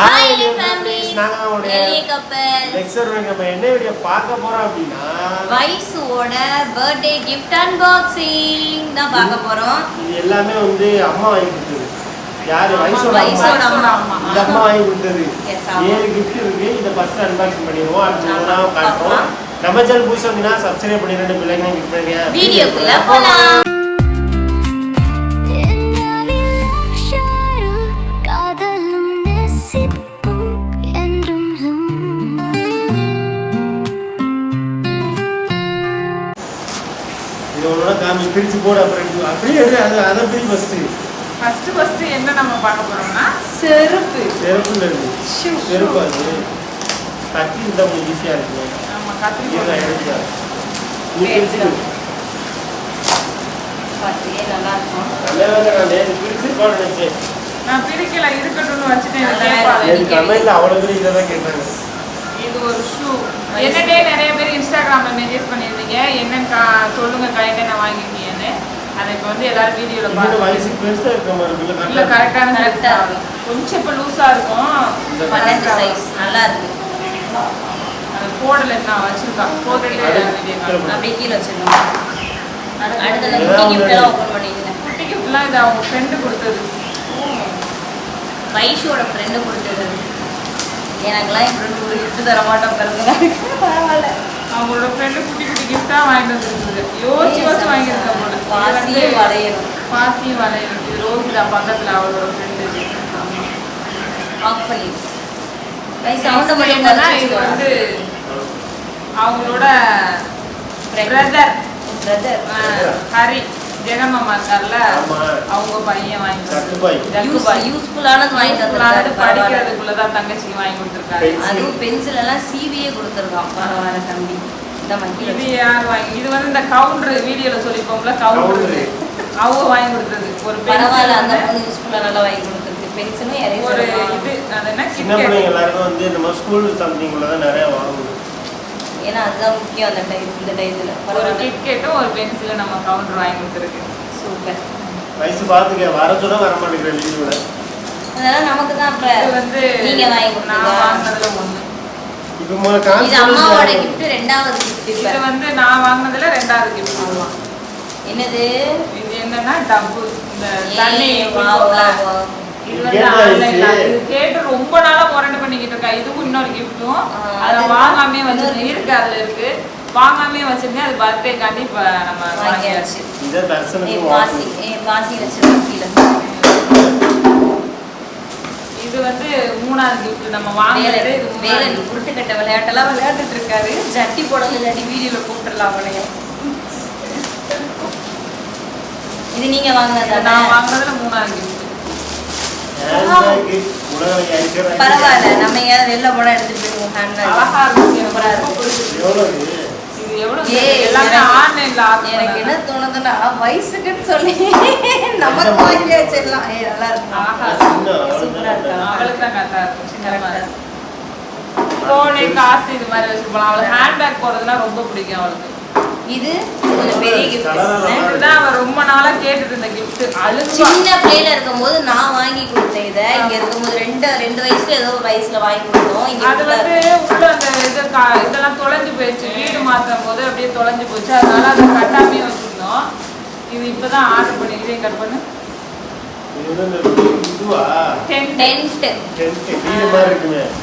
Hi families நாங்க உடைய lecture நம்ம என்ன வீடியோ பார்க்க போறோம் அப்படின்னா வைஸோட பர்த்டே கிஃப்ட் அன்பாக்சிங் தான் பார்க்க போறோம். இது எல்லாமே வந்து அம்மா வாங்கி கொடுத்தது. யாரு? வைஸோட வைஸோட அம்மா. இந்த அம்மா வாங்கி கொடுத்தது. ஏழு கிஃப்ட் இருக்கு. இதை ஃபர்ஸ்ட் அன்பாக்சிங் பண்ணிடுவோம். அடுத்து காட்டுவோம். நம்ம சேனல் புதுசு அப்படின்னா சப்ஸ்கிரைப் ரெண்டு பிள்ளைங்க கிளிக் பண்ணுங்க. வீடியோக்குள்ள போலாம். அப்படியே அது அதை பிரி ஃபர்ஸ்ட் ஃபர்ஸ்ட் ஃபர்ஸ்ட் என்ன நம்ம பார்க்க போறோம்னா? செருப்பு. செருப்புல இருக்கு Shoe. செருப்பு அது. இருந்தா கொஞ்சம் ஈஸியா நான் எடுத்துக்கோ. பிரிச்சு பார்த்தியே நல்லா இருக்கும். நல்ல வேலை நான் நேற்று பிரிச்சு போட நினைச்சேன். நான் பிரிக்கல இருக்கட்டும்னு வச்சுட்டேன் கமெண்ட்ல அவ்வளவு பேர் இதை தான் கேட்டாங்க. இது ஒரு ஷூ. என்னடே நிறைய பேர் இன்ஸ்டாகிராம்ல மெசேஜ் பண்ணியிருந்தீங்க. என்னன்னு சொல்லுங்க என்னென்ன வாங்கிருக்கீங்கன்னு அதை இப்போ வந்து எல்லாரும் வயசுக்கு இருக்க மாதிரி இருக்குல்ல இல்ல கரெக்டான ஆ? சைஸ் கொஞ்சம் இப்போ லூஸா இருக்கும். பன்னெண்டு சைஸ் நல்லா இருக்கு. அது போடல நான் வச்சிருக்கேன். போட்டுட்டு. அப்படியே கீழே வச்சிருக்கோம் அடுத்த அடுத்தது குட்டி எல்லாம் ஓப்பன் பண்ணிக்கிறேன் குட்டி கிஃப்ட்லாம் இது அவங்க ஃப்ரெண்டு கொடுத்தது. வைஷோட ஃப்ரெண்டு கொடுத்தது. எனக்கெல்லாம் என் ஃப்ரெண்டு ஒரு gift தர மாட்டோம் பிறந்ததா பரவாயில்ல. அவங்களோட ஃப்ரெண்டு குட்டி குட்டி கிஃப்டா வாங்கிட்டு வந்துருக்குது யோசிச்சு யோசிச்சு வாங்கியிருக்க போல இது பாசி வந்து வளையணும் பாசி வளையல். இது ரோஹிதா பக்கத்துல அவளோட ஃப்ரெண்டு ஆஃப் பண்ணி. இது வந்து. அவங்களோட. Brother brother Hari. ஜெகன்மாமா இருக்கார்ல. அவங்க பையன் வாங்கி யூஸ்ஃபுல்லானது வந்திருக்காரு பரவாயில்ல. படிக்கிறதுக்குள்ளதான் தங்கச்சிக்கு வாங்கி கொடுத்துருக்காரு. அதுவும் பென்சில் எல்லாம் சிவியே கொடுத்துருக்கான். பரவாயில்ல தம்பி. இது யார் வாங்கி இது வந்து இந்த கவுண்டர் வீடியோல சொல்லிப்போம்ல கவுண்டர் அவங்க வாங்கி கொடுத்தது. ஒரு பரவாயில்ல அந்த பொண்ணு யூஸ்ஃபுல்லாக நல்லா வாங்கி கொடுத்துருக்கு. பென்சிலும் ஒரு இது அது என்ன சின்ன KitKat. பிள்ளைங்க எல்லாருமே வந்து இந்த மாதிரி ஸ்கூல் சம்திங் தான் நிறைய வாங்குவோம் ஏன்னா அதுதான் முக்கியம் அந்த டைம் இந்த டயத்தில் ஒரு கிட்கேட்டும் ஒரு பென்சிலும் நம்ம கவுண்டர் வாங்கி கொடுத்துருக்கு. சூப்பர். வயசு பார்த்துக்க வர சொன்னா வர மாட்டேங்கிற லீவோட அதெல்லாம் நமக்கு தான் இப்போ வந்து நீங்க வாங்கி நான் வாங்கினதுல இது அம்மாவோட gift ரெண்டாவது இது இப்ப. வந்து நான் வாங்கினதுல ரெண்டாவது கிஃப்ட் ஆமா. என்னது? இது என்னன்னா டப்பு. இந்த தண்ணி. இது வந்து கேட்டா ரொம்ப நாளா முரண்டு இதுவும் இன்னொரு கிஃப்ட்டும் அதை வாங்காமே gift. இருக்கு அதுல இருக்கு. வாங்காமே வச்சிருந்தேன் அது பர்த்டேக்காண்டி இப்ப நம்ம வாங்கியாச்சு. ஏ தர்சனுக்கு ஏ பாசி வச்சிருக்கோம் கீழே. இது வந்து மூணாவது கிஃப்ட் நம்ம வேலை வாங்கினது இது வேலை மூணாவது உருட்டுக்கட்ட விளையாட்டெல்லாம் விளையாண்டுட்டு இருக்காரு ஜட்டி போடல இல்லாட்டி வீடியோல கூப்பிட்டுலாம் அவனைய. இது நீங்க. வாங்கினதா நான் வாங்கினதுல மூணாவது கிஃப்ட் பரவாயில்ல நம்ம எங்கேயாவது வெளில போனா எடுத்துட்டு போயிருவோம் எனக்கு என்ன தோணுதுன்னா வயசுக்குன்னு சொல்லி நமக்கு வாங்கி வச்சிடலாம். ஏ நல்லா இருக்கும் காசு இது மாதிரி வச்சுட்டு போலாம். அவளுக்கு ஹேண்ட்பேக் போடுறதுனா ரொம்ப பிடிக்கும் அவளுக்கு. இது பெரிய gift. Colour ஆ நல்லா இருக்கு. இதுதான் அவ ரொம்ப நாளா கேட்டுட்டு இருந்த கிஃப்ட் அழுகுவா சின்ன பிள்ளையில இருக்கும்போது நான் வாங்கி கொடுத்தேன் இதை. இங்க இருக்கும்போது ரெண்டு ரெண்டு வயசுல ஏதோ ஒரு வயசுல வாங்கி கொடுத்தோம். இங்க அது வந்து உள்ள அந்த இது இதெல்லாம் தொலைஞ்சு போயிடுச்சு. வீடு மாத்தும் போது அப்படியே தொலைஞ்சு போச்சு அதனால அதை கட்டாமே வச்சிருந்தோம். இது இப்பதான் ஆர்டர் பண்ணி இதே கட் பண்ணு.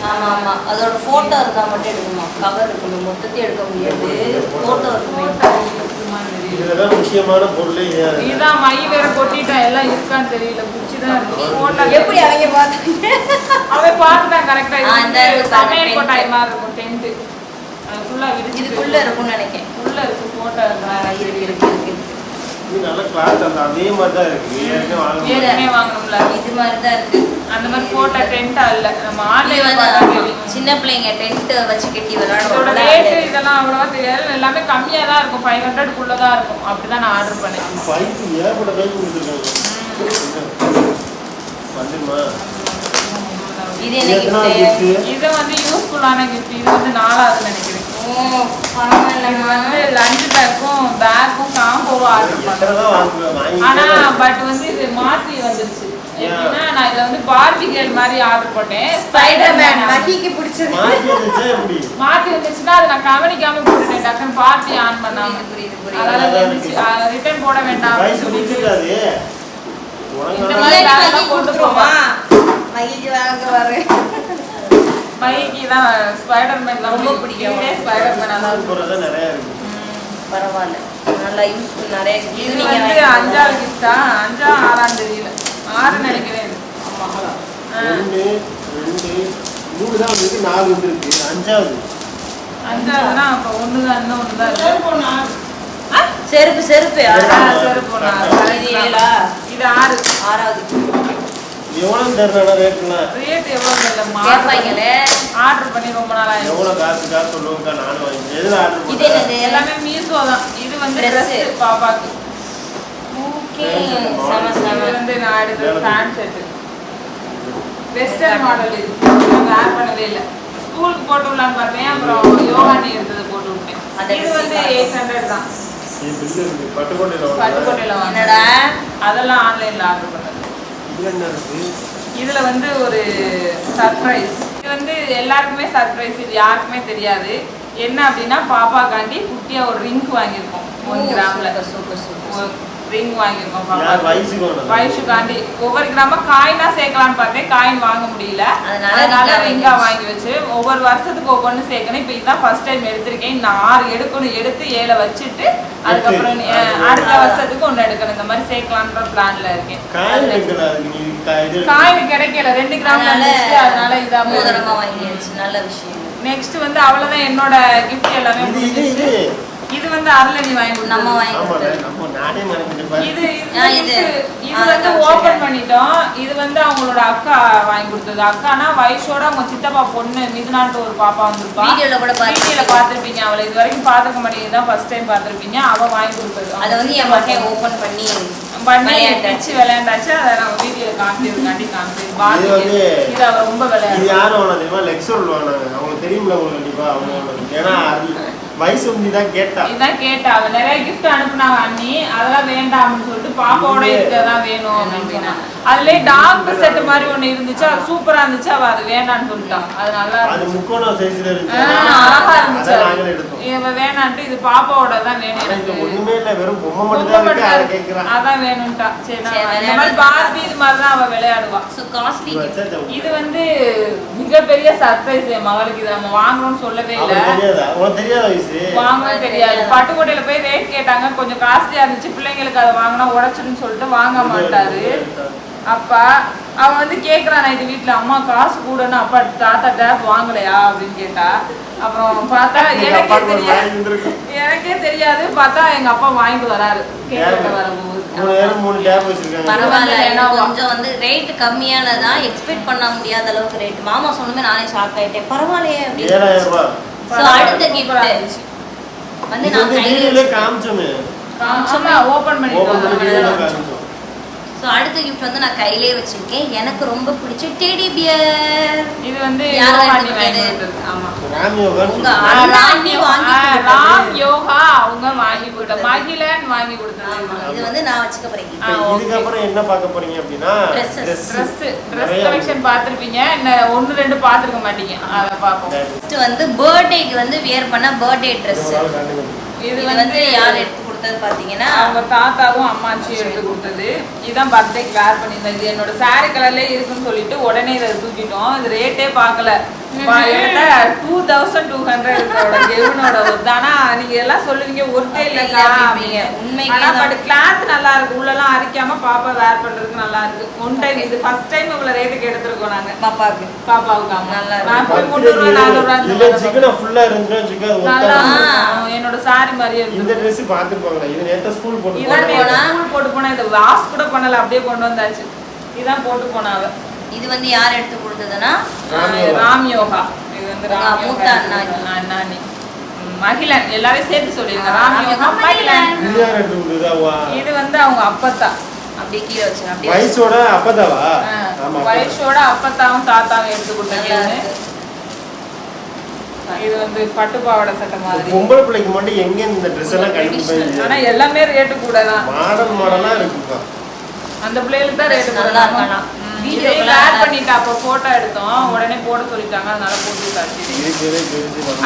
ஆமா ஆமா அதோட போட்டோ இருந்தா மட்டும் எடுக்கணுமா? கவர் இருக்கணும். மொத்தத்தையும் எடுக்க முடியாது. போட்டோ இருக்குமே. முக்கியமான பொருளே மை வேற கொட்டிட்டேன் எல்லாம் இருக்கான்னு தெரியல. இருக்கு. எப்படி அவங்க பார்த்தாங்க அவன் பார்த்துட்டான் கரெக்டா சமையல். கொட்டாய் மாதிரி இருக்கும். டென்ட் ஃபுல்லா விரிச்சு இதுக்குள்ள இருக்கும்னு நினைக்கிறேன் உள்ள இருக்கு. போட்டோ இருக்கு இருக்கு இருக்கு. இது நல்ல கிளாத் அந்த அதே மாதிரி தான் இருக்கு ஏற்கனவே வாங்க ஏற்கனவே வாங்கணும்ல இது மாதிரி தான் இருக்கு. அந்த மாதிரி போட்டோ டென்ட் அல்ல நம்ம தெரியும் சின்ன பிள்ளைங்க டென்ட் வச்சு கட்டி ரேட்டு இதெல்லாம் அவ்வளவா தெரியாது. எல்லாமே கம்மியா தான் இருக்கும். ஃபைவ் ஹண்ட்ரட்குள்ள தான் இருக்கும். அப்படிதான் நான் ஆர்டர் பண்ணேன். ஏகப்பட்ட கொடுத்துருக்காங்க? இது வந்து யூஸ்ஃபுல்லான கிஃப்ட் இது வந்து நாலாவது நினைக்கிறேன். ஓ இது பரவாயில்லம்மா வந்து லஞ்ச் பேக்கும் பேக்கும் காம்போவா ஆர்டர் எத்தனை பண்ணேன் தான் வாங்குவேன் ஆனா வாங்கி பட் வந்து இது மாத்தி வந்துருச்சு. எப்படின்னா நான் இதுல வந்து பார்பி கேர்ள் மாதிரி ஆர்டர் போட்டேன். ஸ்பைடர்மேன் ஸ்பைடர்மேன் மகிக்கு பிடிச்சது. மாற்றி வந்துச்சா எப்படி? மாத்தி வந்துச்சுன்னா அதை நான் கவனிக்காம போட்டுட்டேன். டக்குன்னு பார்ட்டி ஆன் பண்ணாம. புரியுது, புரியுது. அதனால ரிட்டர்ன் போட வேண்டாம். இந்த மாதிரி கொண்டு கொடுத்துருவோமா? மகிக்கு வாங்க வரு மைக்கு தான் ஸ்பைடர்மேன் தான் ரொம்ப பிடிக்கும். ஸ்பைடர்மேன் போகிறதா நிறையா இருக்கு. பரவாயில்ல. நல்லா யூஸ்ஃபுல் நிறைய இது இது நீங்க வந்து. அஞ்சாவது கிஃப்டா அஞ்சா ஆறாம் தேதியில. ஆறு. நினைக்கிறேன். ரெண்டு ரெண்டு மூணு தான் வந்துருக்கு நாலு வந்துருக்கு. அஞ்சாவது. அஞ்சாவதுனா அப்ப ஒண்ணுதான் இன்னும் ஒண்ணுதான் இருக்கு. ஆ? செருப்பு செருப்பு? செருப்பு. இது ஏழா? இது ஆறு. ஆறாவது. எவ்வளோ தெரியல ரேட்லாம் ரேட் எவ்வளவு தெரியல. கேட்பாங்களே. ஆர்டர் பண்ணி ரொம்ப நாள் ஆயிடுச்சு எவ்வளோ காசு காசு சொல்லுவோம்க்கா நானும் வாங்கி எதில் ஆர்டர் இது பண்ணேன் என்னது? எல்லாமே மீஷோ தான். இது வந்து Dress. ட்ரெஸ் பாப்பாக்கு. ஓகே செம செம. வந்து நான் எடுத்தது பேண்ட் செட் வெஸ்டர்ன் மாடல் இது. நான் வேர் பண்ணவே இல்லை. ஸ்கூலுக்கு போட்டு விடலான்னு பார்த்தேன். அப்புறம் யோகா நீ எடுத்தது போட்டு விட்டேன் அந்த இது வந்து எயிட் ஹண்ட்ரட் தான். பட்டுக்கோட்டையில் பட்டுக்கோட்டையில என்னடா? அதெல்லாம் ஆன்லைன்ல ஆர்டர் இருக்கு இதுல வந்து ஒரு சர்ப்ரைஸ் இது வந்து எல்லாருக்குமே சர்ப்ரைஸ் இது யாருக்குமே தெரியாது. என்ன அப்படின்னா பாப்பாக்காண்டி குட்டியா ஒரு ரிங் வாங்கியிருக்கோம் ஒன் கிராம்ல சூப்பர் சூப்பர் ரிங் வாங்கியிருக்கோம் வயசுக்காண்டி ஒவ்வொரு கிராம காயினா சேர்க்கலாம்னு பார்த்தேன். காயின் வாங்க முடியல. அதனால ரிங்கா வாங்கி வச்சு ஒவ்வொரு வருஷத்துக்கு ஒவ்வொன்று சேர்க்கணும். இப்போ இதுதான் ஃபர்ஸ்ட் டைம் எடுத்திருக்கேன். இன்னும் ஆறு எடுக்கணும். எடுத்து ஏழை வச்சுட்டு அதுக்கப்புறம். அடுத்த வருஷத்துக்கு ஒன்று எடுக்கணும். இந்த மாதிரி சேர்க்கலான்ற பிளான்ல இருக்கேன். காயின் கிடைக்கல. ரெண்டு கிராம் அதனால இதா மோதிரமா வாங்கியாச்சு. நல்ல விஷயம். நெக்ஸ்ட் வந்து அவ்வளவுதான் என்னோட கிஃப்ட் எல்லாமே இது வந்து அருளனி வாங்கி. நம்ம வாங்கி நம்ம நானே. இது இது வந்து. ஓபன் பண்ணிட்டோம். இது வந்து அவங்களோட அக்கா வாங்கி கொடுத்தது. அக்கானா வயசோட அவங்க சித்தப்பா பொண்ணு மிதுனான்ட்டு ஒரு பாப்பா வந்திருப்பா. வீடியோல கூட வீடியோல பாத்திருப்பீங்க அவளை. இது வரைக்கும் பாத்துக்க மாட்டேங்குது. தான் ஃபர்ஸ்ட் டைம் பாத்திருப்பீங்க அவ வாங்கி கொடுத்தது. அதை வந்து என் மகன் ஓபன் பண்ணி பண்ணி. வச்சு விளையாண்டாச்சு. அதை நம்ம வீடியோ காமிச்சதுக்காண்டி காமிச்சது பாரதி வந்து- இது அவ ரொம்ப இது விளையாடு யாரும் வேணாம் தெரியுமா? லெக்சர் வாங்கினாங்க. அவங்களுக்கு தெரியுமில்ல உங்களுக்கு கண்டிப்பா. அவங்க வேணாம். ஏன்னா வயசு தான் கேட்டா. இதான் கேட்டா. அவ நிறைய கிஃப்ட் அனுப்புனாங்க அண்ணி அதெல்லாம் வேண்டாம்னு சொல்லிட்டு பாப்பாவோட இருக்கதான் வேணும். அப்படின்னா அதுலயே டாக்டர் செட் மாதிரி ஒண்ணு இருந்துச்சு. அது சூப்பரா இருந்துச்சு. அவ அது வேண்டாம்னு சொல்லிட்டான் அது நல்லா அது சைஸ்ல இருந்துச்சு. அழகா இருந்துச்சு இவ வேணான்ட்டு இது பாப்பாவோட தான் வேணும் எனக்கு. ஒண்ணுமே இல்ல. வெறும் பொம்மை மட்டும் ரொம்ப தான் இருக்கு. அதான் வேணும்ட்டா. சரி இந்த மாதிரி. பார்பி இது மாதிரி தான் அவ விளையாடுவா. ஸோ காஸ்ட்லி இது வந்து மிகப்பெரிய சர்ப்ரைஸ் என் மகளுக்கு இது நம்ம வாங்கணும்னு சொல்லவே இல்லை. தெரியாதா? உனக்கு தெரியாத வாங்கவே தெரியாது. பட்டுக்கோட்டையில போய் ரேட் கேட்டாங்க. கொஞ்சம் காஸ்ட்லியா இருந்துச்சு. பிள்ளைங்களுக்கு அதை வாங்கினா உடைச்சிடுன்னு சொல்லிட்டு வாங்க மாட்டாரு. அப்பா அவன் வந்து கேக்குறான் நைட்டு வீட்டுல அம்மா காசு கூடன்னு அப்பா தாத்தா டேப் வாங்கலையா? அப்படின்னு கேட்டா. அப்புறம் பார்த்தா எனக்கே தெரியாது. எனக்கே தெரியாது. பார்த்தா எங்க அப்பா வாங்கிட்டு வராரு. கேட்டு வரும்போது. இது. கொஞ்சம் வந்து ரேட் கம்மியானதான் எக்ஸ்பெக்ட் பண்ண முடியாத அளவுக்கு ரேட் மாமா சொன்னமே நானே ஷாக் ஆயிட்டேன். பரவாயில்லையே அப்படின்னு ஸோ அடுத்த கிஃப்ட். வந்து நான் கையில காமிச்சோமே. ஆமா ஓபன் ஓபன் பண்ணி காமிச்சோம். ஸோ அடுத்த கிஃப்ட் வந்து நான் கையிலே வச்சிருக்கேன். எனக்கு ரொம்ப பிடிச்ச டெடி பியர் இது வந்து யார் யோகா அவங்க வாங்கி கொடுத்த மகிழன் வாங்கி கொடுத்தாங்க இது வந்து நான் வச்சுக்க போறேன். இதுக்கப்புறம் என்ன பார்க்க போறீங்க அப்படின்னா. ட்ரெஸ் ட்ரெஸ் கலெக்ஷன் பார்த்திருப்பீங்க. இன்னும் ஒன்று ரெண்டு பார்த்துருக்க மாட்டீங்க. அதை பார்ப்போம். வந்து பர்த்டேக்கு வந்து வியர் பண்ண பர்த்டே ட்ரெஸ். இது வந்து யார் கொடுத்தது பாத்தீங்கன்னா அவங்க தாத்தாவும் அம்மாச்சியும் எடுத்து கொடுத்தது. இதுதான் பர்த்டேக்கு வேர் பண்ணியிருந்தேன் இது என்னோட saree கலர்லேயே இருக்குன்னு சொல்லிட்டு உடனே இதை தூக்கிட்டோம். இது ரேட்டே பார்க்கல. டூ தௌசண்ட் டூ ஹண்ட்ரட் இதோட கெவுனோட ஒர்த் ஆனா நீங்க எல்லாம் சொல்லுவீங்க ஒர்த்தே இல்லையா. உண்மைக்கே ஆனா. பட் கிளாத் நல்லா இருக்கு உள்ளெல்லாம் அரிக்காம பாப்பா வேர் பண்றதுக்கு நல்லா இருக்கு ஒன் டைம் இது ஃபர்ஸ்ட் டைம் இவ்வளவு ரேட்டுக்கு எடுத்திருக்கோம் நாங்க. பாப்பாவுக்கு. ஆமா. நல்லா இருக்கு. நான் போய் முந்நூறு நானூறு இந்த. என்னோட சாரி மாதிரியே இந்த இருக்கு இது நேத்தா ஸ்கூல் போட்டு போனா? ஸ்கூல் போட்டு போனா இதை வாஷ் கூட பண்ணல அப்படியே கொண்டு வந்தாச்சு. இதான் போட்டு போனா அவ. இது வந்து யார் எடுத்து கொடுத்ததுன்னா? ராம் யோகா. இது வந்து ராம் மூத்த அண்ணாணி. மகிழன். எல்லாரையும் சேர்த்து சொல்லிருங்க. ராம் யோகா மகிழன். இது வந்து அவங்க அப்பத்தா. அப்படியே கீழே வச்சு அப்படியே. வயசோட அப்பதாவா? வயசோட அப்பத்தாவும் தாத்தாவும் எடுத்து இருக்கு. இது வந்து பட்டு பாவாடை சட்டை மாதிரி. பொம்பளை பிள்ளைக்கு மட்டும் எங்க இந்த ட்ரெஸ் எல்லாம் ஆனா எல்லாமே ரேட்டு கூட தான். மாடல் மாடலா இருக்குப்பா. அந்த பிள்ளைகளுக்கு தான் ரேட் நல்லா இருக்கானா? ஆட் பண்ணிட்டு அப்போ போட்டோ எடுத்தோம். உடனே போட சொல்லிட்டாங்க அதனால போட்டு தான்.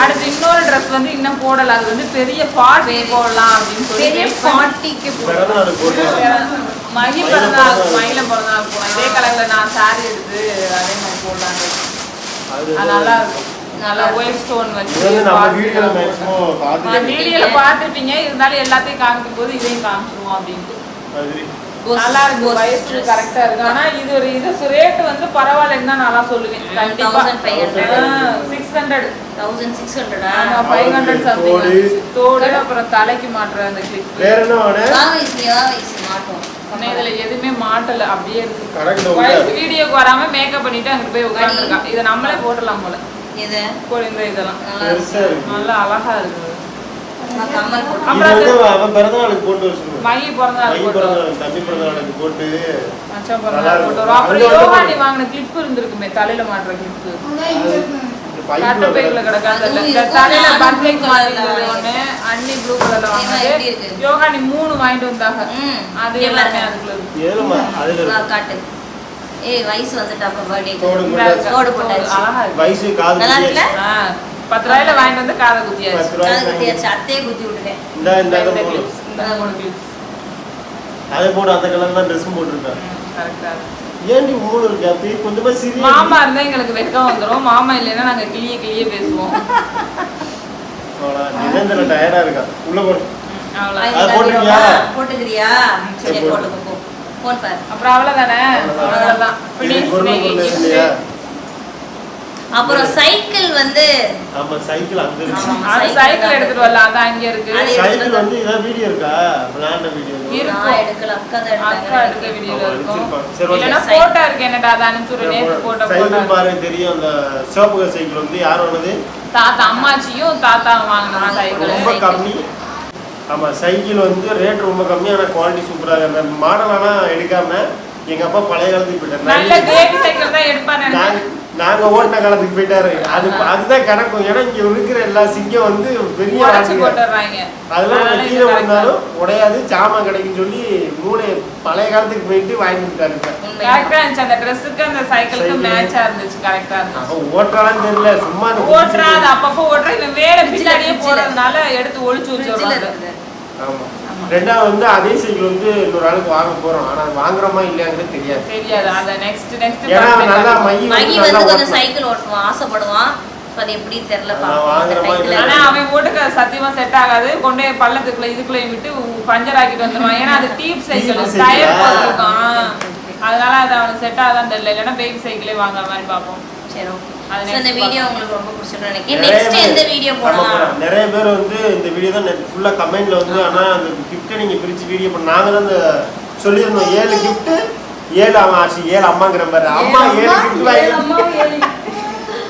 அடுத்து இன்னொரு ட்ரெஸ் வந்து இன்னும் போடல. அது வந்து பெரிய ஃபார்ட்டி போடலாம் அப்படின்னு சொல்லி பெரிய wait பண்ணி- ஃபார்ட்டிக்கு பிறந்த நாள் போட்டு மகி பிறந்தநாள் மயிலம் பிறந்தநாள் போனோம் இதே கலர்ல நான் சாரி எடுத்து அதே மாதிரி போடலான்னு அது அது நல்லா இருக்கும் நல்லா ஒயிட் ஸ்டோன் வச்சு வீடியோல பார்த்திருப்பீங்க. இருந்தாலும் எல்லாத்தையும் காமிக்கும் போது இதையும் காமிச்சிருவோம் அப்படின்ட்டு நல்லா இருக்கு வயசு கரெக்டா இருக்கு. ஆனா இது ஒரு இது ரேட் வந்து பரவாயில்லைன்னு தான் நான் சொல்லுவேன். கண்டிப்பா. 1500. சிக்ஸ் ஹண்ட்ரட் தௌசண்ட் சிக்ஸ் ஹண்ட்ரடா ஃபைவ் ஹண்ட்ரட் தோடு. சம்திங் தோடு அப்புறம் தலைக்கு மாட்டுற அந்த கிளிப் வேற என்ன மாட்டோம். இதுல எதுவுமே மாட்டல. அப்படியே இருக்கு. வயசு வீடியோக்கு வராம மேக்கப் பண்ணிட்டு அங்க போய் உட்காந்துருக்கா இதை நம்மளே போடலாம் போல. இந்த இதெல்லாம். நல்லா நல்லா அழகா இருக்கு. அவன் பிறந்த நாளுக்கு போட்டு வச்சிருக்கோம் மகி பிறந்த மை நாள் பிறந்த போட்டோம் நாளுக்கு தம்பி பிறந்த நாளுக்கு போட்டு மச்சான் பிறந்த நல்லா நாள் இருக்கும். போட்டோம் அப்புறம் அங்க வந்து யோகாண்டி வாங்கின கிளிப் இருந்திருக்குமே தலையில மாட்டுற கிளிப் கட்ட பைக்குல கிடக்காது அதுவும் இந்த இருக்கும். தலையில நானும் பர்த்டேக்கு blue colourல வாங்கினது ஒண்ணு ப்ளூ கலர்ல வாங்கினது மூணு வாங்கிட்டு வந்தாங்க. அது எல்லாமே. அதுக்குள்ள இருக்கு. காட்டு. ஏய் வயசு வந்துட்டா அப்ப பர்த்டே தோடு இந்த போட்டாச்சு. தோடு போட்டாச்சு. அழகா இருக்கு. வயசு காது நல்லா குத்தியாச்சு. இருக்குல்ல? பத்து ரூபாயில வாங்கிட்டு வந்து காதை குத்தியாச்சு காது குத்தியாச்சு அத்தையே குத்தி விட்டுட்டேன் இந்தா இந்த இந்த இதை போடு. clips, இந்த மூணு clips. அதை போடு அந்த கலர் தான் ட்ரெஸ் போட்டிருக்கேன் இருக்கு. ஏன்டி மூணு இருக்கு அப்படி கொஞ்சமா மாமா இருந்தா எங்களுக்கு வெக்கம் வந்துரும் மாமா இல்லைன்னா நாங்க கிளிய கிளிய பேசுவோம் அவ்வளோ, நிரந்தர டயர்டா இருக்கா உள்ள போடு ம், அவ்வளவுதான். அது போட்டுக்கிறியா? போட்டுக்கிறியா சரி, சரி போட்டு. போட்டுக்கோ பாரு அப்புறம் அவ்வளவுதானே அவ்வளவுதான். அவ்வளவுதான் இது Finish பொருள் making பொருள் gift. இல்லையா? அப்புறம் சைக்கிள் வந்து ஆமா சைக்கிள் அங்க இருக்கு. அது சைக்கிள் எடுத்துட்டு வரல அதான் அங்க இருக்கு. அது- சைக்கிள் வந்து இதான் வீடியோ இருக்கா? விளையாண்ட வீடியோ. நான் எடுக்கல அக்கா தான் அக்கா வீடியோல ஆமா, இருக்கும். சரி, ஓகே. இல்லைன்னா போட்டோ இருக்கு என்னடா அதை அனுப்பிச்சுடு நேத்து போட்ட சைக்கிள் பாருங்க தெரியும். அந்த சிவப்பு சைக்கிள் வந்து யார் வாங்கினது? தாத்தா அம்மாச்சியும் தாத்தா வாங்கின சைக்கிள். ரொம்ப கம்மி. ஆமா சைக்கிள் வந்து ரேட் ரொம்ப கம்மி ஆனா குவாலிட்டி சூப்பரா இருக்கு. அந்த மாடல் ஆனா எடுக்காம எங்க அப்பா பழைய காலத்துக்கு நல்ல போயிட்டாரு பேபி சைக்கிள் தான் எடுப்பான்னு நாங்க ஓட்டின காலத்துக்கு போயிட்டாரு. அது அதுதான் கிடக்கும் ஏன்னா இங்க இருக்கிற எல்லா சிங்கம் வந்து பெரிய அதெல்லாம் கீழே விழுந்தாலும் உடையாது. ஜாமான் கிடைக்குன்னு சொல்லி மூளை பழைய காலத்துக்கு போயிட்டு வாங்கி கொடுத்தாரு இப்ப. கரெக்டா இருந்துச்சு. அந்த ட்ரெஸ்ஸுக்கு அந்த சைக்கிளுக்கு Cycle. மேட்சா இருந்துச்சு. கரெக்டா இருந்துச்சு. அவன் ஓட்டுறான்னு தெரியல. சும்மா ஓட்டுறா அது அப்பப்போ ஓட்டுற. இவன் வேற Fridge ல, பின்னாடியே. போறதுனால எடுத்து ஒளிச்சு வச்சிடுறாங்க இருக்குது. ஆமா. ரெண்டாவது வந்து அதே சைக்கிள் வந்து இன்னொரு ஆளுக்கு வாங்க போறோம். ஆனா வாங்குறோமா இல்லையாங்கிறது தெரியாது. தெரியாது. அந்த நெக்ஸ்ட் நெக்ஸ்ட் ஏன்னா நல்லா மை மகி வந்து கொஞ்சம். சைக்கிள் ஓட்டுவான் ஆசைப்படுவான். அது எப்படி தெரியல ஆனா அவன் ஓட்டுக்க சத்தியமா செட் ஆகாது. கொண்டு போய் பள்ளத்துக்குள்ள இதுக்குள்ளேயும் விட்டு பஞ்சர் ஆக்கிட்டு வந்துருவான். ஏன்னா அது டீப் சைக்கிள். டயர். போட்டிருக்கான். அதனால அது அவனுக்கு செட் ஆகாதான் தெரியல. இல்லைன்னா பேபி சைக்கிளே வாங்குற மாதிரி பார்ப்போம். சரி ஓகே வீடியோ. உங்களுக்கு ரொம்ப நினைக்கிறேன். நிறைய நெக்ஸ்ட் பேர் எந்த வீடியோ ஆமா, போடலாம்? போடலாம். நிறைய பேர் வந்து இந்த வீடியோ தான் ஃபுல்லா கமெண்ட்ல வந்து ஆனா அந்த கிஃப்ட்டை நீங்க பிரிச்சு வீடியோ பண்ண நாங்க தான் அந்த சொல்லியிருந்தோம். ஏழு கிஃப்ட் ஏழு ஆச்சு ஏழு அம்மாங்கிற மாதிரி. அம்மா ஏழு கிஃப்ட் வாங்கி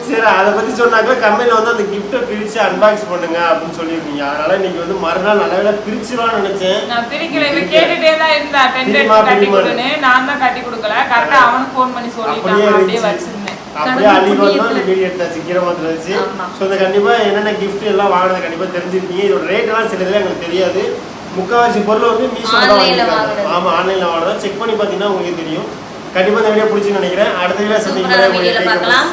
சரி அதை பத்தி சொன்னாக்க கம்பெனில வந்து அந்த கிஃப்ட்டை பிரிச்சு அன்பாக்ஸ் பண்ணுங்க அப்படின்னு சொல்லியிருக்கீங்க அதனால இன்னைக்கு வந்து மறுநாள் நல்ல வேலை பிரிச்சுலாம்னு நினைச்சேன். நான் பிரிக்கல இவன் கேட்டுட்டே தான் இருந்தா. எடுத்து கட்டி. கொடுன்னு. நான் தான் கட்டி கொடுக்கல. கரெக்டா அவனுக்கு ஃபோன் பண்ணி சொல்லிட்டான் அப்படியே. வச்சிருந்தேன். அப்படியே அள்ளிட்டு வந்தோம் இந்த வீடியோ எடுத்தாச்சு கீரமத்துல வச்சு ஆமா. ஸோ இந்த கண்டிப்பா என்னென்ன gift எல்லாம் வாங்கினது கண்டிப்பா தெரிஞ்சிருக்கீங்க இதோட ரேட் எல்லாம் சில இதெல்லாம் எங்களுக்கு தெரியாது. முக்காவாசி பொருள் வந்து மீஷோ தான் Online ல வாங்கியிருக்காங்க. வாங்குனது. ஆமா ஆன்லைன்ல வாங்குறோம் செக் பண்ணி பார்த்தீங்கன்னா உங்களுக்கு தெரியும். கண்டிப்பா இந்த வீடியோ பிடிச்சுன்னு நினைக்கிறேன். அடுத்த வீடியோ சந்திக்கிறேன்